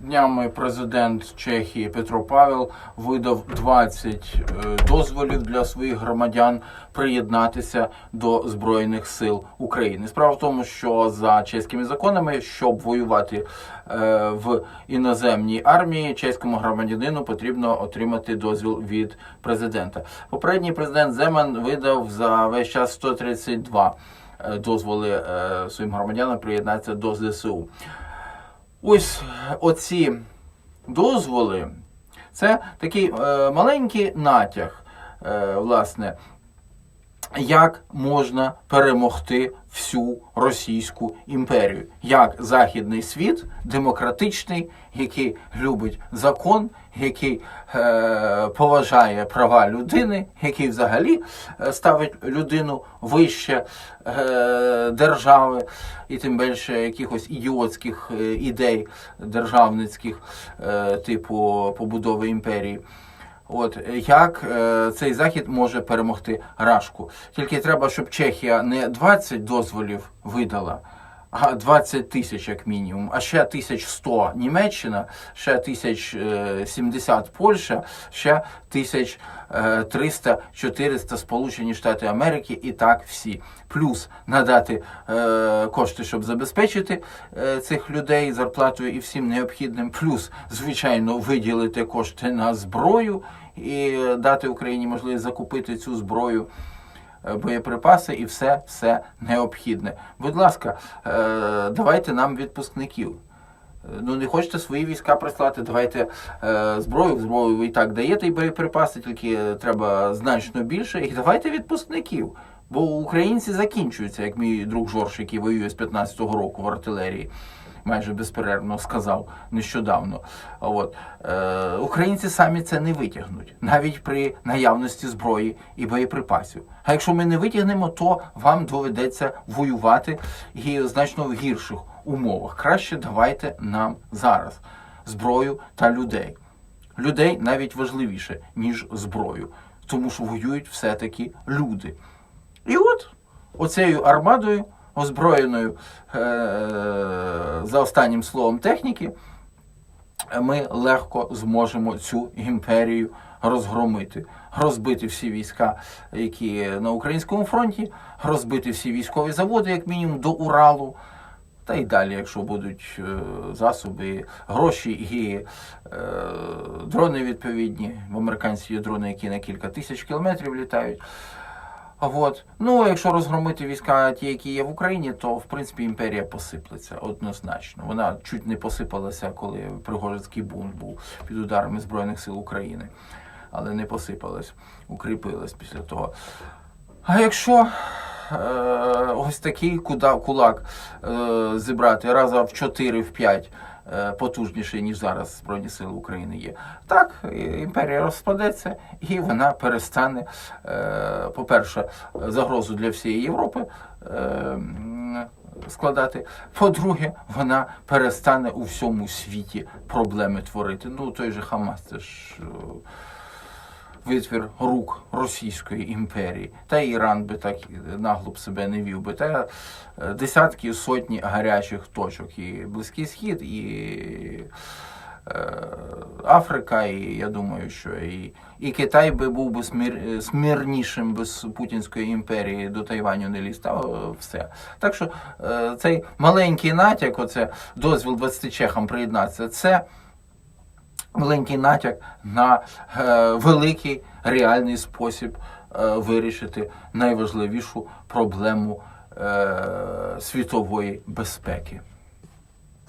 Днями президент Чехії Петро Павел видав 20 е, дозволів для своїх громадян приєднатися до Збройних сил України. Справа в тому, що за чеськими законами, щоб воювати е, в іноземній армії, чеському громадянину потрібно отримати дозвіл від президента. Попередній президент Земан видав за весь час 132 е, дозволи своїм громадянам приєднатися до ЗСУ. Ось оці дозволи. Це такий е, маленький натяг, е, власне, як можна перемогти всю Російську імперію, як західний світ, демократичний, який любить закон, який е, поважає права людини, який взагалі е, ставить людину вище е, держави, і тим більше якихось ідіотських е, ідей державницьких, е, типу побудови імперії. От як е, цей захід може перемогти Рашку? Тільки треба, щоб Чехія не 20 дозволів видала, 20 тисяч як мінімум, а ще 1100 Німеччина, ще 1070 Польща, ще 1300-400 Сполучені Штати Америки і так всі. Плюс надати е, кошти, щоб забезпечити е, цих людей зарплатою і всім необхідним. Плюс, звичайно, виділити кошти на зброю і дати Україні можливість закупити цю зброю е, боєприпаси і все, все необхідне. Будь ласка, е, давайте нам відпускників. Е, Ну, не хочете свої війська прислати, давайте е, зброю, зброю ви і так даєте і боєприпаси, тільки треба значно більше. І давайте відпускників. Бо українці закінчуються, як мій друг Жорж, який воює з 15-го року в артилерії, майже безперервно сказав нещодавно. От. Е, українці самі це не витягнуть, навіть при наявності зброї і боєприпасів. А якщо ми не витягнемо, то вам доведеться воювати і значно в гірших умовах. Краще давайте нам зараз зброю та людей. Людей навіть важливіше, ніж зброю, тому що воюють все-таки люди. І от оцею армадою, озброєною е- за останнім словом техніки, ми легко зможемо цю імперію розгромити, розбити всі війська, які на українському фронті, розбити всі військові заводи, як мінімум, до Уралу. Та й далі, якщо будуть е, засоби, гроші і е, дрони відповідні. В американці є дрони, які на кілька тисяч кілометрів літають. От. Ну, якщо розгромити війська, ті, які є в Україні, то в принципі імперія посиплеться однозначно. Вона чуть не посипалася, коли Пригожинський бунт був під ударами Збройних сил України, але не посипалась, укріпилась після того. А якщо ось такий кулак е, зібрати раза в 4 в 5 е, потужніший, ніж зараз Збройні Сили України є, так імперія розпадеться і вона перестане, е, по-перше, загрозу для всієї Європи. Е, Складати, по-друге, вона перестане у всьому світі проблеми творити. Ну, той же Хамас, це ж е, витвір рук Російської імперії. Та Іран би так нагло б себе не вів би. Та е, десятки сотні гарячих точок. І Близький Схід, і е, Африка, і я думаю, що і, і Китай би був би смір, е, смірнішим без Путінської імперії до Тайваню не ліз. Та все. Так що цей маленький натяк, оце дозвіл 20 чехам приєднатися, це маленький натяк на е, великий реальний спосіб е, вирішити найважливішу проблему е, світової безпеки.